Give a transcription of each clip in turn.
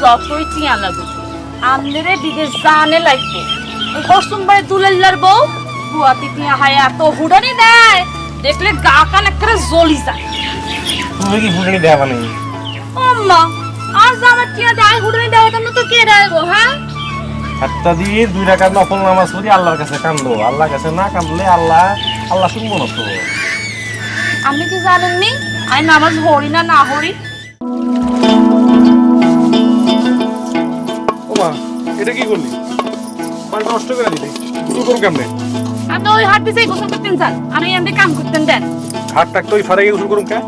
যতই টিয়া লাগুক আমনেরে বিদেশ জানে লাগবে। ওই হসুমবাই দুলাল্লার বউ গুয়াতি টিয়া হায় এত হুডানি দেয়। দেখলে গা কান একটা জ্বলি যায়। তুমি কি ফুটানি দেওয়া নেই আম্মা আজ আমার টিয়া দেয় হুডানি দেয় তো তো কে দেয় গো হ্যাঁ? একটা দিয়ে দুই রাকাত নফল নামাজ পড়ি আল্লাহর কাছে কান্দো। আল্লাহর কাছে না কান্দলে আল্লাহ আল্লাহ শুনব না তো। আপনি কি জানেননি? আমি নামাজ হরি না না হরি ওমা এটা কি করলি? পানি নষ্ট করে দিলি। শুরু করুন কেমনে? আপনি ওই হাত দিয়ে গোসল করতেন স্যার। আমি এমনি কাম করতেন দেন। হাত টাক তো ওই ফারে শুরু করুন কে?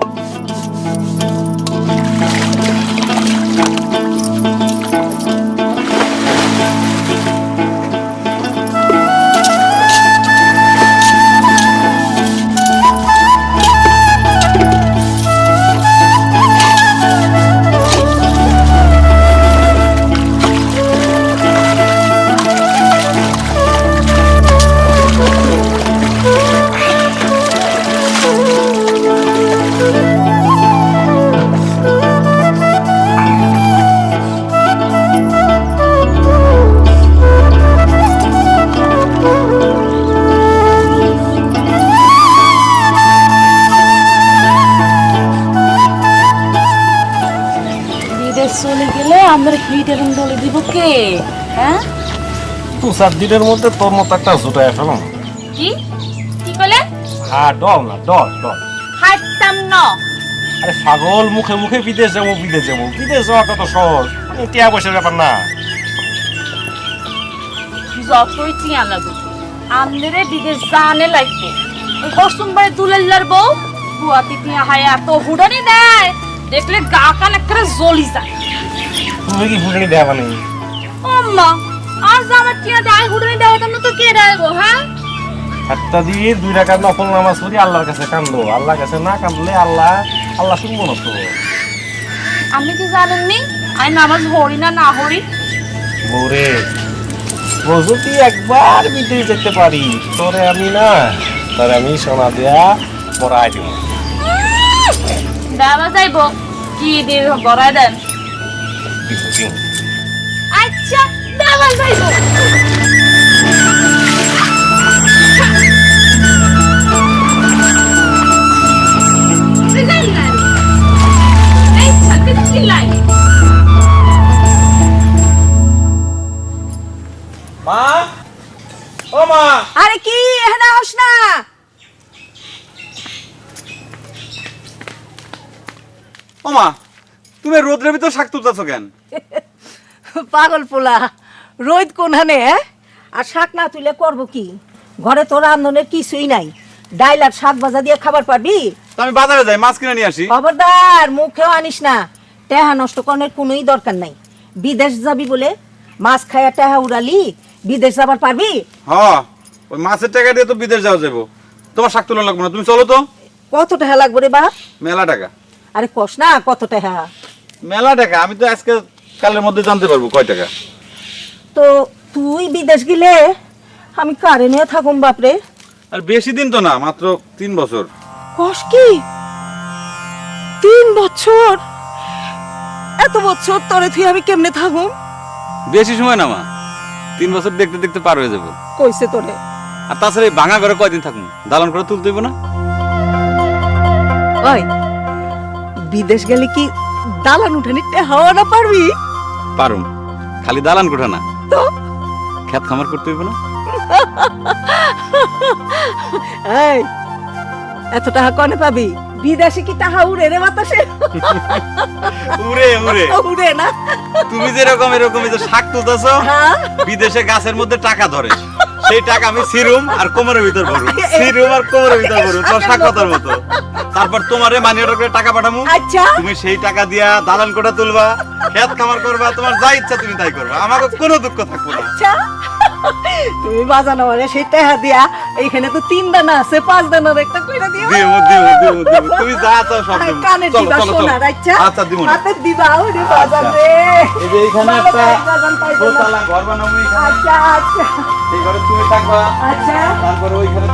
চলে গেলে আমরা ভিট এবং দলে দিব কে? হ্যাঁ? দু চার দিনের মধ্যে তোর মতো একটা জুটায় ফেলাম কি? কি করলে হ্যাঁ ডল না ডল ডল। হাঁটতাম না। আরে পাগল মুখে মুখে বিদেশ যাব বিদেশ যাব। বিদেশ যাওয়া কত সহজ। মানে টিয়া পয়সার ব্যাপার না। যতই টিয়া লাগুক আমনেরে বিদেশ জানে লাগবে। ওই হসুমবাই দুলাল্লার বউ গুয়াতি টিয়া হায় এত হুডানি দেয়। দেখলে গা কান একটা জ্বলি যায়। তুমি কি ফুটানি দেওয়া নেই আম্মা আজ আমার টিয়া দেয় হুডানি দেয় তো তো কে দেয় গো হ্যাঁ? একটা দিয়ে দুই রাকাত নফল নামাজ পড়ি আল্লাহর কাছে কান্দো। আল্লাহর কাছে না কান্দলে আল্লাহ আল্লাহ শুনব না তো। আপনি কি জানেননি আমি নামাজ হরি না না হরি বৌরে যদি একবার বিদেশ যেতে পারি তোরে আমি না তোরে আমি সোনা দেয়া পড়াই দিব। দেওয়া যাইব। কি দিয়ে গড়াই দেন? দিব। আচ্ছা দেওয়া যাইব মা? ও মা! আরে কি এখানে আস না। ওমা তুমি রোদ্রের ভিতর শাক তুলতেছো কেন? পাগল পোলা রোদ কোনখানে হ্যাঁ? আর শাক না তুলে করব কি? ঘরে তো রান্ধনের কিছুই নাই। ডাইল আর শাক ভাজা দিয়ে খাবার পারবি? তো আমি বাজারে যাই মাছ কিনে নিয়ে আসি। খবরদার মুখেও আনিস না। টেহা নষ্ট করার কোনোই দরকার নাই। বিদেশ যাবি বলে মাছ খায়া টেহা উড়ালি বিদেশ যাবার পারবি? হ ওই মাছের টাকা দিয়ে তো বিদেশ যাওয়া যাব তোমার শাক তুলন লাগবে না তুমি চলো তো। কত টেহা লাগবে রে বাপ? মেলা টাকা। আরে কস না কত টেহা? মেলা টাকা আমি তো আজকে কালের মধ্যে জানতে পারব কয় টাকা। তো তুই বিদেশ গেলে আমি কারে নিয়ে থাকুম বাপরে? আর বেশি দিন তো না মাত্র তিন বছর। কস কি? তিন বছর? এত বছর তরে তুই আমি কেমনে থাকুম? বেশি সময় না মা তিন বছর দেখতে দেখতে পার হয়ে যাব। কইছে তোরে। আর তাছাড়া এই ভাঙা ঘরে কয়দিন থাকুন দালান করে তুলতে না? ওই বিদেশ গেলে কি দালান উঠানি হাওয়া না পারবি? পারুম। খালি দালান কোঠা না। তো? খেত খামার করতে হইব না? এই এত টাকা কনে পাবি? বিদেশে কি টাকা উড়ে রে বাতাসে? উরে উড়ে। উড়ে না। তুমি যেরকম এরকম এই যে শাক তুলতেছো হ্যাঁ। বিদেশে গাছের মধ্যে টাকা ধরে। সেই টাকা আমি সিরুম আর কোমরের ভিতর ভরুম সিরুম আর কোমরের ভিতর ভরুম তোমার সাক্ষতার মতো। তারপর তোমারে মানি অর্ডার করে টাকা পাঠামু। আচ্ছা। তুমি সেই টাকা দিয়া দালান কোটা তুলবা খেত খামার করবা তোমার যা ইচ্ছা তুমি তাই করবা। আমাকে কোনো দুঃখ থাকবে না। আচ্ছা। তুমি বাজানো মানে সেই টাকা দিয়া এইখানে তো তিন দানা আছে পাঁচ দানার একটা দিও দিও দিও দিও তুমি যা চাও সব দেবো। চলো চলো চলো। আচ্ছা দিব হাতে দিবা ওরে বাজান আচ্ছা। রে। এই যে এইখানে একটা। দোতলা ঘর বানাবো এখানে। আচ্ছা আচ্ছা। এই ঘরে তুমি থাকবা। আচ্ছা। তারপরে ওইখানে